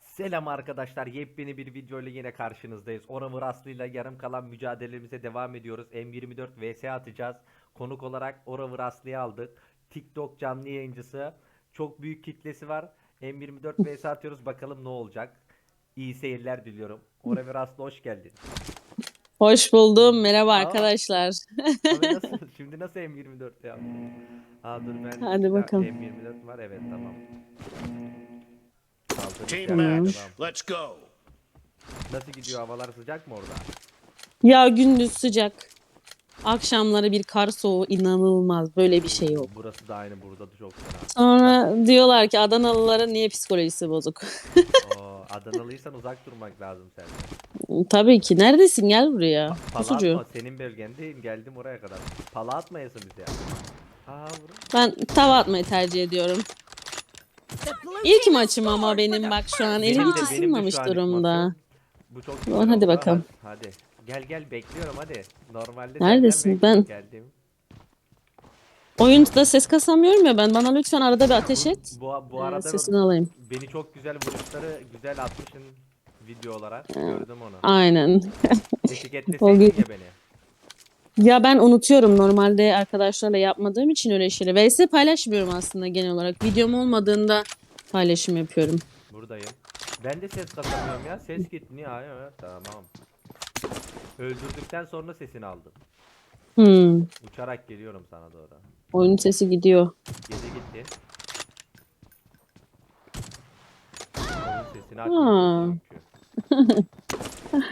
Selam arkadaşlar. Yepyeni bir video ile yine karşınızdayız. Oravır Aslı ile yarım kalan mücadelemize devam ediyoruz. M24 vs atacağız. Konuk olarak Oravır Aslı'yı aldık. TikTok canlı yayıncısı. Çok büyük kitlesi var. M24 vs atıyoruz. Bakalım ne olacak. İyi seyirler diliyorum. Oravır Aslı hoş geldin. Hoş buldum. Merhaba Aa. arkadaşlar. Abi nasıl? Şimdi nasıl M24 ya? Aa dur ben. Hadi Ha, bakalım. M24 var evet tamam. Team yani, match. tamam. Let's go. Nasıl gidiyor havalar sıcak mı orada? Ya gündüz sıcak. Akşamları bir kar soğuğu inanılmaz. Böyle bir şey yok. Burası da aynı burada da çok fena. Sonra diyorlar ki Adanalıların niye psikolojisi bozuk? Oo, Adanalıysan uzak durmak lazım senden. Tabii ki. Neredesin? Gel buraya. Pala Pusucu. atma senin bölgendeyim geldim oraya kadar. Pala atmayasın bize. Ha vurun. Ben tava atmayı tercih ediyorum. İlk maçım ama benim bak şu an elim Benim hiç de- benim de ısınmamış an durumda. Bu çok Ulan güzel hadi oldu. bakalım. Hadi. Gel gel bekliyorum hadi. Normalde Neredesin? bekliyorum, Ben- Geldim. Oyunda ses kasamıyorum ya ben. Bana lütfen arada bir ateş et. Bu, bu Ee, arada sesini alayım. beni çok güzel vuruşları güzel atmışsın video olarak. Ee, Gördüm onu. Aynen. Etiketleseydin ya beni. Ya ben unutuyorum normalde arkadaşlarla yapmadığım için öyle şeyleri. VS paylaşmıyorum aslında genel olarak. Videom olmadığında paylaşım yapıyorum. Buradayım. Ben de ses kasamıyorum ya. Ses. Ha, evet, tamam. Öldürdükten sonra sesini aldım. Hmm. Uçarak geliyorum sana doğru. Oyun sesi gidiyor. Geri gitti. Oyun sesini Ha. açmamışım çünkü.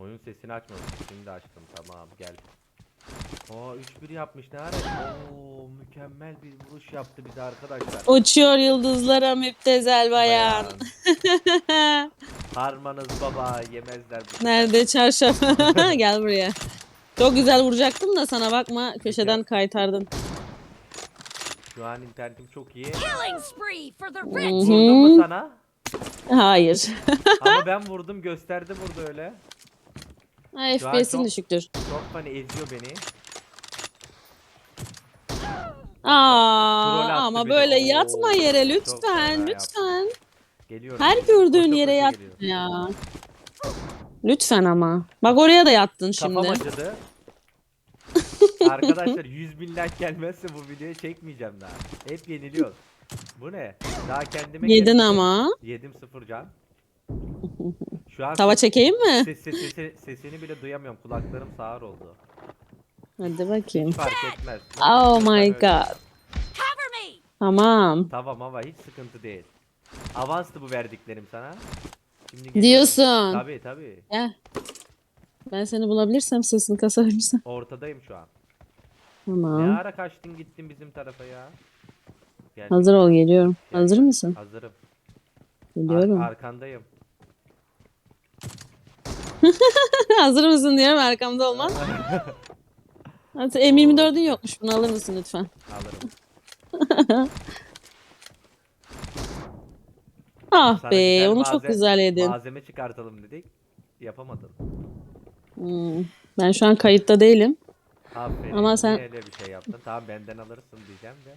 Oyun sesini açmamışım. Şimdi açtım. Tamam gel. Oo 3-1 yapmış ne ara? Oo mükemmel bir vuruş yaptı bize arkadaşlar. Uçuyor yıldızlara müptezel bayan. Harmanız baba yemezler bu. Nerede çarşaf? Gel buraya. Çok güzel vuracaktım da sana bakma köşeden kaytardın. Şu an internetim çok iyi. Killing spree for the red Vurdum mu sana? Hayır. Ama ben vurdum gösterdi burada öyle. Şu an FPS'in çok- düşüktür. Çok hani eziyor beni. Aa, attı ama beni. böyle Oo, yatma yere çok lütfen fena lütfen. Geliyorum. Her gördüğün Koşa yere koşa yat geliyorum. ya. Lütfen ama. Bak oraya da yattın şimdi. Kafam acıdı. Arkadaşlar 100 bin like gelmezse bu videoyu çekmeyeceğim daha. Hep yeniliyoruz. Bu ne? Daha kendime Yedin geldim. ama. Yedim sıfır can. Şu an Tava ses- çekeyim mi? ses- ses- sesi- sesini bile duyamıyorum. Kulaklarım sağır oldu. Hadi bakayım. Hiç fark etmez. Oh my öyle. god. Tamam. Tamam ama hiç sıkıntı değil. Avanstı bu verdiklerim sana. Şimdi geliyorum. Diyorsun. Tabii tabii. Gel. Ben seni bulabilirsem sesini kasabilirsem. Ortadayım şu an. Ne Tamam. ara kaçtın gittin bizim tarafa ya? Gel, Hazır ol geliyorum. gel, Hazır mısın? Hazırım. Geliyorum. Ar- arkandayım. Hazır mısın diyorum arkamda olmaz. Hadi M24'ün yokmuş bunu alır mısın lütfen? Alırım. Ah Sana be güzel onu çok malze- güzel yedin. Malzeme çıkartalım dedik. Yapamadın. Hmm. Ben şu an kayıtta değilim. Aferin. Ama sen- Niye öyle bir şey yaptın? Tamam benden alırsın diyeceğim de.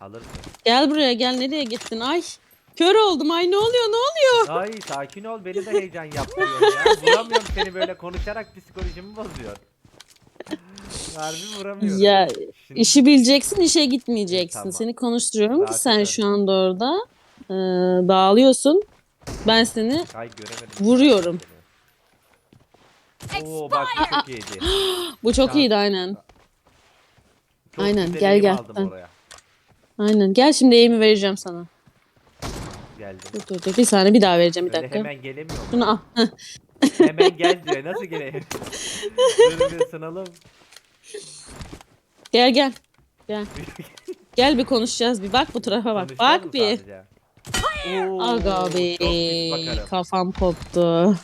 Alırsın. Gel buraya gel nereye gittin? Ay kör oldum ay ne oluyor ne oluyor? Ay sakin ol beni de heyecan yaptırıyor ya. Vuramıyorum seni böyle konuşarak psikolojimi bozuyor. Harbi vuramıyorum. Ya Şimdi- işi bileceksin işe gitmeyeceksin. Tamam. Seni konuşturuyorum ki Zaten sen öyle. şu anda orada e, dağılıyorsun. Ben seni Ay. Vuruyorum. Oo bak bu çok iyiydi. bu çok Ya. iyiydi aynen. Çok Aynen, güzel gel, eğim gel. aldım Ben- oraya. Aynen gel şimdi eğimi vereceğim sana. Geldim. Dur dur dur bir saniye bir daha vereceğim bir Öyle dakika. hemen gelemiyorum. Bunu al. Hemen gel diyor. Nasıl geleyim? Dur bir ısınalım. Gel gel. Gel. Gel bir konuşacağız bir bak bu tarafa bak. Konuşacağız mı Bak bir. sadece? Oo, Aga çok be bakarım. kafam koptu.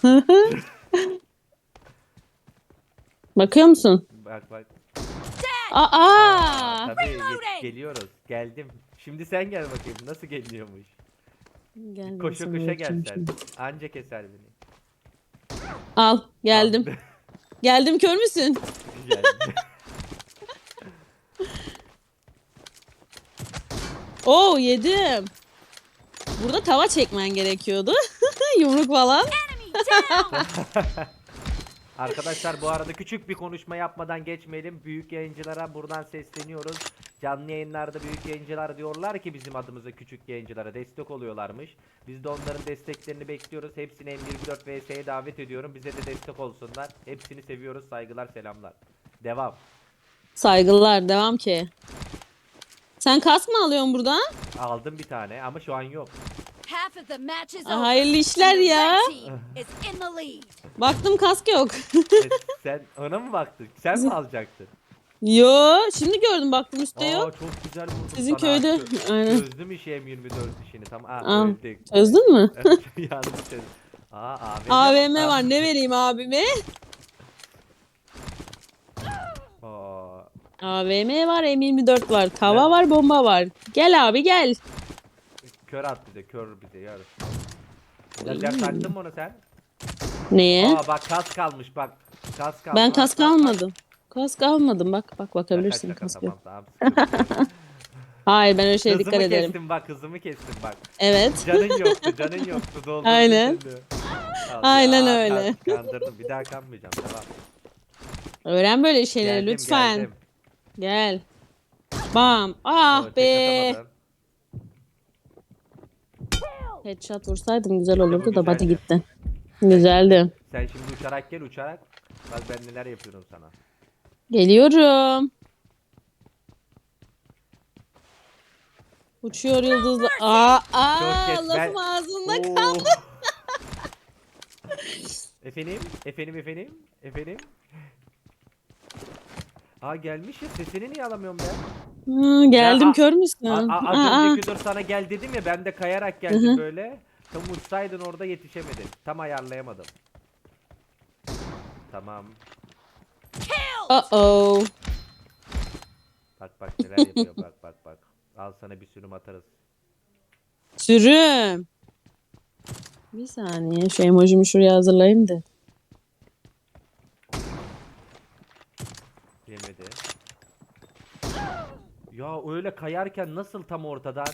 Bakıyor musun? Bak bak. Aa! Tabii ge- geliyoruz. Geldim. Şimdi sen gel bakayım nasıl geliyormuş. Gel Koşa sana koşa öğreteceğim gel sen. şimdi. Anca keser beni. Al geldim. Geldim kör müsün? Oo yedim. Burada tava çekmen gerekiyordu. Yumruk falan. Enemy down! Arkadaşlar bu arada küçük bir konuşma yapmadan geçmeyelim. Büyük yayıncılara buradan sesleniyoruz. Canlı yayınlarda büyük yayıncılar diyorlar ki bizim adımıza küçük yayıncılara destek oluyorlarmış. Biz de onların desteklerini bekliyoruz. Hepsini M24 VS'ye davet ediyorum. Bize de destek olsunlar. Hepsini seviyoruz. Saygılar, selamlar. Devam. Saygılar devam ki. Sen kask mı alıyorsun buradan? Aldım bir tane ama şu an yok. Half of the match is Aa, hayırlı işler ya. red team is in the lead. Baktım kask yok. E, sen ona mı baktın? Sen mi alacaktın? Yo şimdi gördüm baktım üstte Aa, yok. çok güzel vurdum Sizin sana. köyde, Çö- aynen. Çözdüm işi M24 işini. Tamam. Aa, Aa, öldük. Çözdün mü? Yanlış çözdüm. Aa, AVM, AVM var ne vereyim abime? Aa, AVM var M24 var. Tava Evet. var bomba var. Gel abi gel. Kör at bize, kör bize yar. Lazer taktın mı onu sen? Neye? Aa bak kas kalmış bak. Kas kalmış. ben kask almadım. Kask almadım bak bak bakabilirsin şaka, kask tamam, tamam. Hayır ben öyle şeye Hızımı dikkat ederim. kestim bak hızımı kestim bak. Evet. Canın yoktu canın yoktu doldurdun Aynen. Aynen öyle. kan- Kandırdım bir daha kanmayacağım tamam. Öğren böyle şeyleri Geldim, lütfen. geldim. Gel. Bam. Ah Oo, be. atamadım. Headshot vursaydım güzel olurdu da body gitti. Güzeldi. Sen şimdi uçarak gel uçarak. Bak ben neler yapıyorum sana. Geliyorum. Uçuyor yıldızlı. Aa, aa Çok geç, ben- lafım ağzında Oo. kaldı. efendim, efendim, efendim, efendim. Aa gelmiş ya sesini niye alamıyorum ben? Hı, geldim Ya, kör müsün? A- a- az aa. önceki dur sana gel dedim ya ben de kayarak geldim böyle. Tam uçsaydın orada yetişemedin. Tam ayarlayamadım. Tamam. Uh-oh. Bak bak neler yapıyor bak bak bak. Al sana bir sürüm atarız. Sürüm. Bir saniye şu emojimi şuraya hazırlayayım da. Yemedi. Ya öyle kayarken nasıl tam ortadan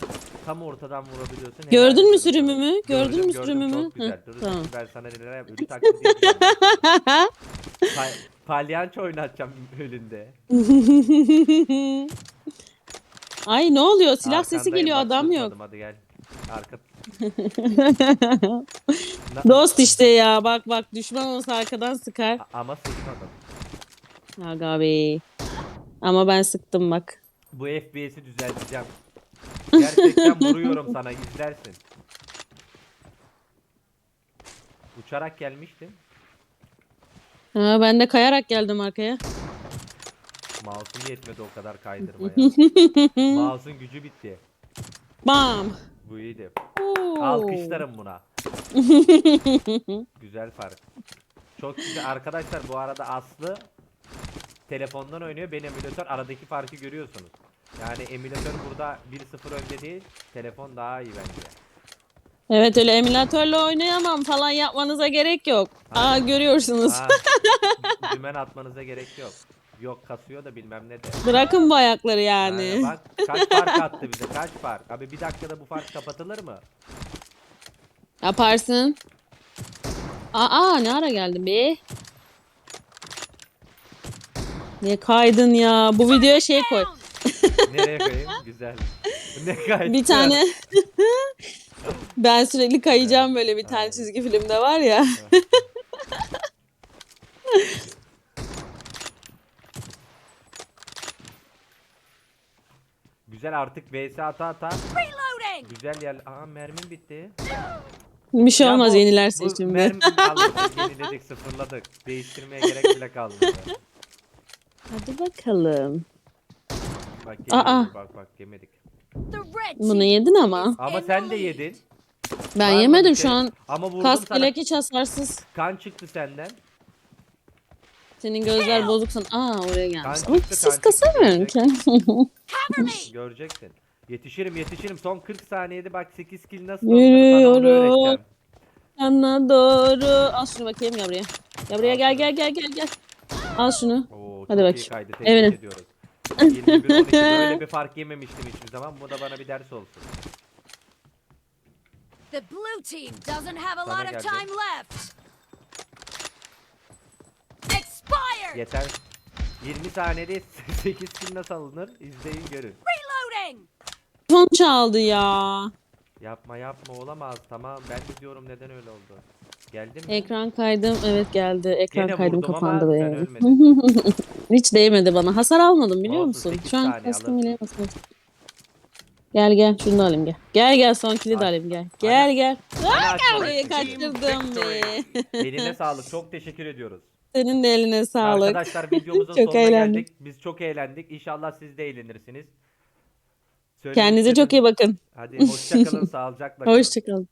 tam ortadan vurabiliyorsun? Helal Gördün mü sana. sürümümü? Gördün mü gördüm, sürümümü? Çok güzel. Dur tamam. ben sana neler yap. Ölü taklidi yapacağım. Pa- palyanço oynatacağım önünde. Ay ne oluyor? Silah sesi Arkandayım, geliyor bak, adam yok. tutmadım, Hadi gel. Arka. Na- Dost işte ya bak bak düşman olsa arkadan sıkar. A- Ama sıkmadım. Aga be. Ama ben sıktım bak. Bu FPS'i düzelteceğim. Gerçekten vuruyorum sana izlersin. Uçarak gelmiştim. Ha, ben de kayarak geldim arkaya. Mouse'um yetmedi o kadar kaydırmaya. Mouse'un gücü bitti. Bam. Bu iyiydi. Oo. Alkışlarım buna. güzel fark. Çok güzel. Arkadaşlar bu arada Aslı telefondan oynuyor. Ben emülatör. Aradaki farkı görüyorsunuz. Yani emülatör burada 1-0 önde değil. Telefon daha iyi bence. Evet öyle emülatörle oynayamam falan yapmanıza gerek yok. Aa Aynen. görüyorsunuz. Ha, dümen atmanıza gerek yok. Yok kasıyor da bilmem ne de. Bırakın bu ayakları Yani. yani. bak kaç fark attı bize kaç fark. Abi bir dakikada bu fark kapatılır mı? Yaparsın. Aa ne ara geldin be? Ne kaydın ya? Bu videoya şey koy. Nereye koyayım? Güzel. Ne kaydı? Bir tane ben sürekli kayacağım böyle bir tane çizgi filmde var ya. Güzel artık VS ata ata. Reloading! Güzel yer. Aa mermim bitti. Bir şey Ya olmaz bu- yenilersin bu şimdi. Mermi aldık, yeniledik, sıfırladık. Değiştirmeye gerek bile kalmadı. Hadi bakalım. Bak Aa. yemedik, bak bak yemedik. Bunu yedin ama. Ama sen de yedin. Ben Var mı yemedim bir şu şey? an. Ama vurdum Kask sana. bilek hiç hasarsız. Kan çıktı senden. Senin gözler bozuksun. Aa oraya gelmiş. Kan Ama çıktı, siz kan çıktı, kasamıyorum ki. Göreceksin. Yetişirim yetişirim. Son 40 saniyede bak 8 kill nasıl alınır sana onu Yürüyorum. öğreteceğim. Yana doğru. Al şunu bakayım gel buraya. Gel buraya gel gel gel gel gel. Al şunu. Oo, Hadi çok bak. iyi kaydı. Tebrik Evine. ediyoruz. 21-12 böyle bir fark yememiştim hiçbir zaman. Bu da bana bir ders olsun. The blue team doesn't have a Sana lot of geldi. time left. Expired. Yeter. 20 saniyede 8 kill nasıl alınır? İzleyin görün. Reloading. Telefon çaldı ya. Yapma yapma olamaz. Tamam ben de diyorum neden öyle oldu. Geldi mi? Ekran kaydım evet geldi. Ekran Gene kaydım vurdum ama kapandı sen be. ölmedin. Hiç değmedi bana. Hasar almadım biliyor Olsun, musun? sekiz Şu an saniye kaskım bile basmadı. Gel gel şunu da alayım gel. Gel gel son kili de alayım gel. Gel gel. Burayı bakayım. kaçırdım be. Eline sağlık. Çok teşekkür ediyoruz. Senin de eline sağlık. Arkadaşlar videomuzun Çok sonuna eğlendik. geldik. Biz çok eğlendik. İnşallah siz de eğlenirsiniz. Söylemek Kendinize çok iyi bakın. Hadi hoşçakalın. Sağlıcakla kalın. Hoşçakalın.